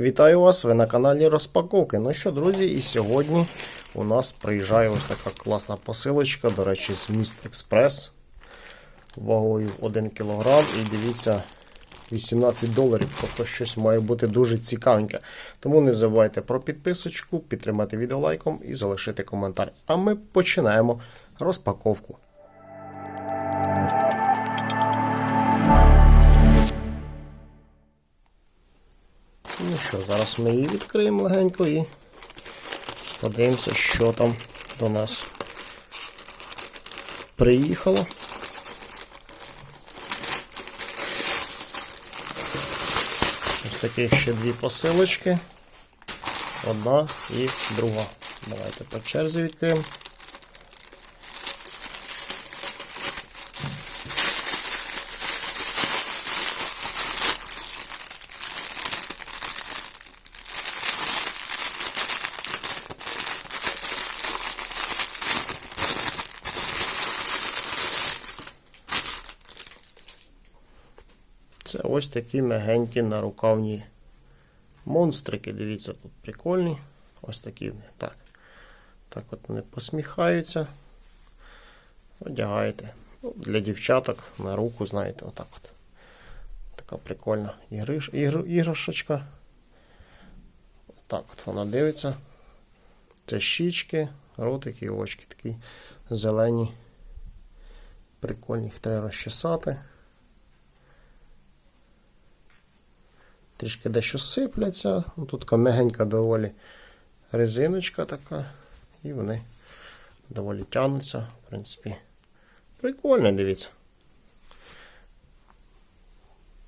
Вітаю вас! Ви на каналі Розпаковки. Ну що, друзі, і сьогодні у нас приїжджає ось така класна посилочка, до речі, з міст Експрес вагою 1 кг. І дивіться, 18 доларів. Тобто щось має бути дуже цікавеньке. Тому не забувайте про підписочку, підтримати відео лайком і залишити коментар. А ми починаємо розпаковку. Що, зараз ми її відкриємо легенько і подивимося, що там до нас приїхало. Ось таких ще дві посилочки. Одна і друга. Давайте по черзі відкриємо. Це ось такі мягенькі нарукавні монстрики. Дивіться, тут прикольні. Ось такі вони. Так. Так от вони посміхаються. Одягаєте. Ну, для дівчаток на руку, знаєте, отак от. Така прикольна ігриш, ігр, іграшечка. Так от вона дивиться. Це щічки, ротики і очки такі зелені. Прикольні, їх треба розчесати. Трішки дещо сипляться. Ну, Тут така доволі резиночка така. І вони доволі тягнуться. В принципі, прикольно, дивіться.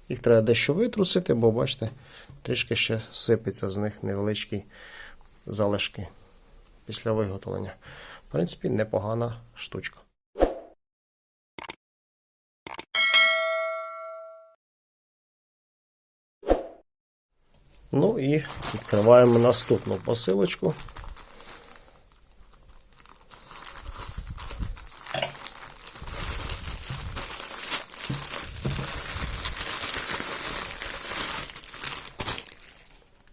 Їх треба дещо витрусити, бо бачите, трішки ще сипеться з них невеличкі залишки після виготовлення. В принципі, непогана штучка. Ну і відкриваємо наступну посилочку.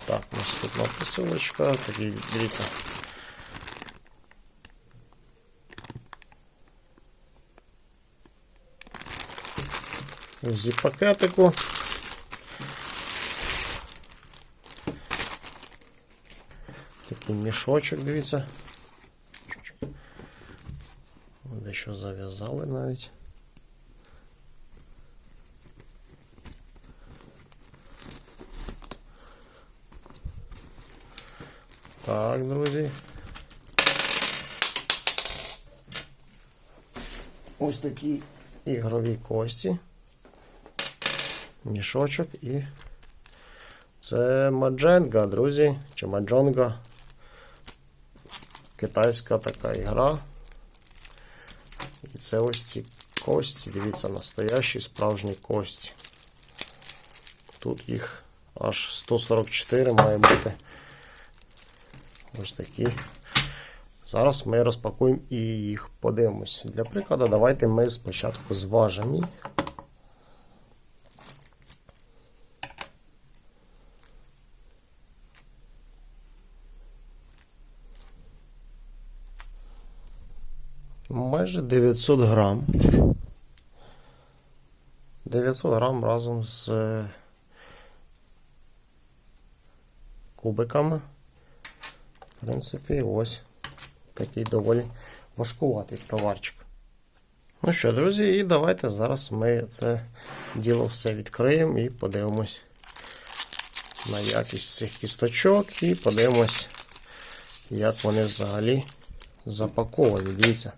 Так, наступна посилочка. Такі, дивіться. Зі пакетику. Такий мішочок, дивіться. Дещо зав'язали навіть. Так, друзі. Ось такі ігрові кості. Мішочок і це Мадженга, друзі, чи Маджонга. Китайська така ігра. І це ось ці кості, дивіться, настоящі справжні кості. Тут їх аж 144 має бути. Ось такі. Зараз ми розпакуємо і їх подивимось. Для прикладу, давайте ми спочатку зважимо їх. Майже 900 грам. 900 грам разом з е, кубиками. В принципі, ось такий доволі важкуватий товарчик. Ну що, друзі, і давайте зараз ми це діло все відкриємо і подивимось на якість цих кісточок і подивимось, як вони взагалі запаковані. Дивіться.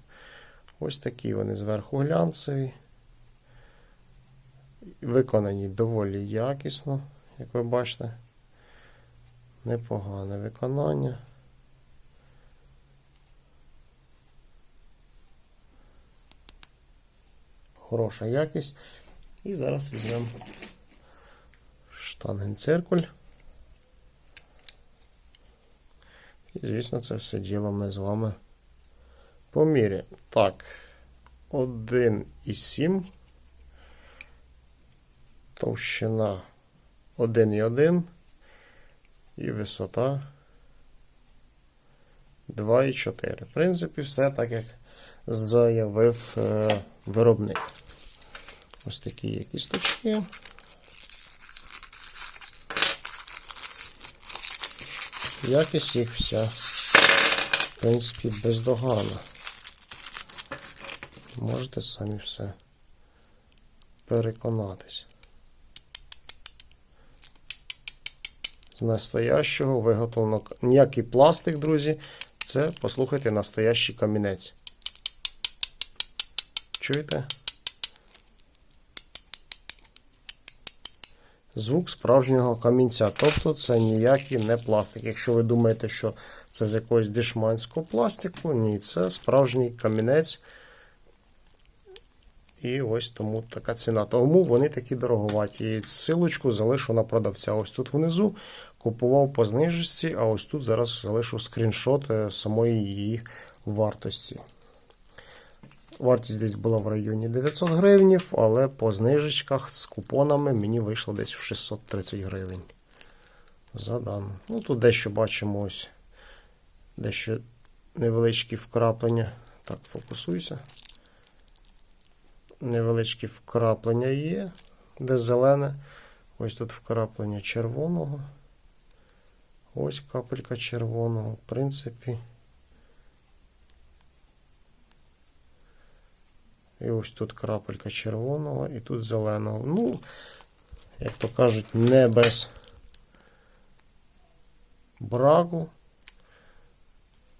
Ось такі вони зверху глянцеві. Виконані доволі якісно, як ви бачите. Непогане виконання. Хороша якість. І зараз візьмемо штангенциркуль. І, звісно, це все діло ми з вами поміряємо. Так, 1,7. Товщина 1,1. І висота 2,4. В принципі, все так, як заявив е, виробник. Ось такі є кісточки. Якість їх вся, в принципі, бездоганна. Можете самі все переконатись. З настоящого виготовлено ніякий пластик, друзі. Це, послухайте, настоящий камінець. Чуєте? Звук справжнього камінця. Тобто це ніякий не пластик. Якщо ви думаєте, що це з якогось дешманського пластику, ні, це справжній камінець. І ось тому така ціна. Тому вони такі дороговаті. І Силочку залишу на продавця. Ось тут внизу купував по знижці, а ось тут зараз залишу скріншот е, самої її вартості. Вартість десь була в районі 900 гривнів, але по знижечках з купонами мені вийшло десь в 630 гривень. За дану. Ну тут дещо бачимо ось дещо невеличкі вкраплення. Так, фокусуйся. Невеличкі вкраплення є, де зелене. Ось тут вкраплення червоного. Ось капелька червоного. В принципі. І ось тут крапелька червоного, і тут зеленого. Ну, як то кажуть, не без браку.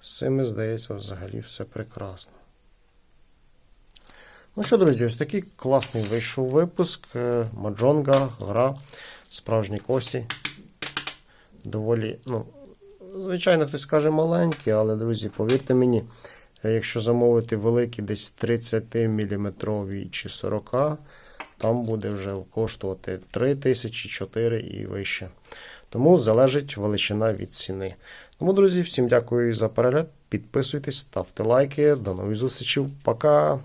З цими, здається, взагалі все прекрасно. Ну що, друзі, ось такий класний вийшов випуск. Е, Маджонга, гра, справжні кості. Доволі, ну, звичайно, хтось скаже маленькі, але, друзі, повірте мені, якщо замовити великі десь 30 мм чи 40 там буде вже коштувати 3 тисячі, 4 і вище. Тому залежить величина від ціни. Тому, друзі, всім дякую за перегляд. Підписуйтесь, ставте лайки. До нових зустрічей. Пока!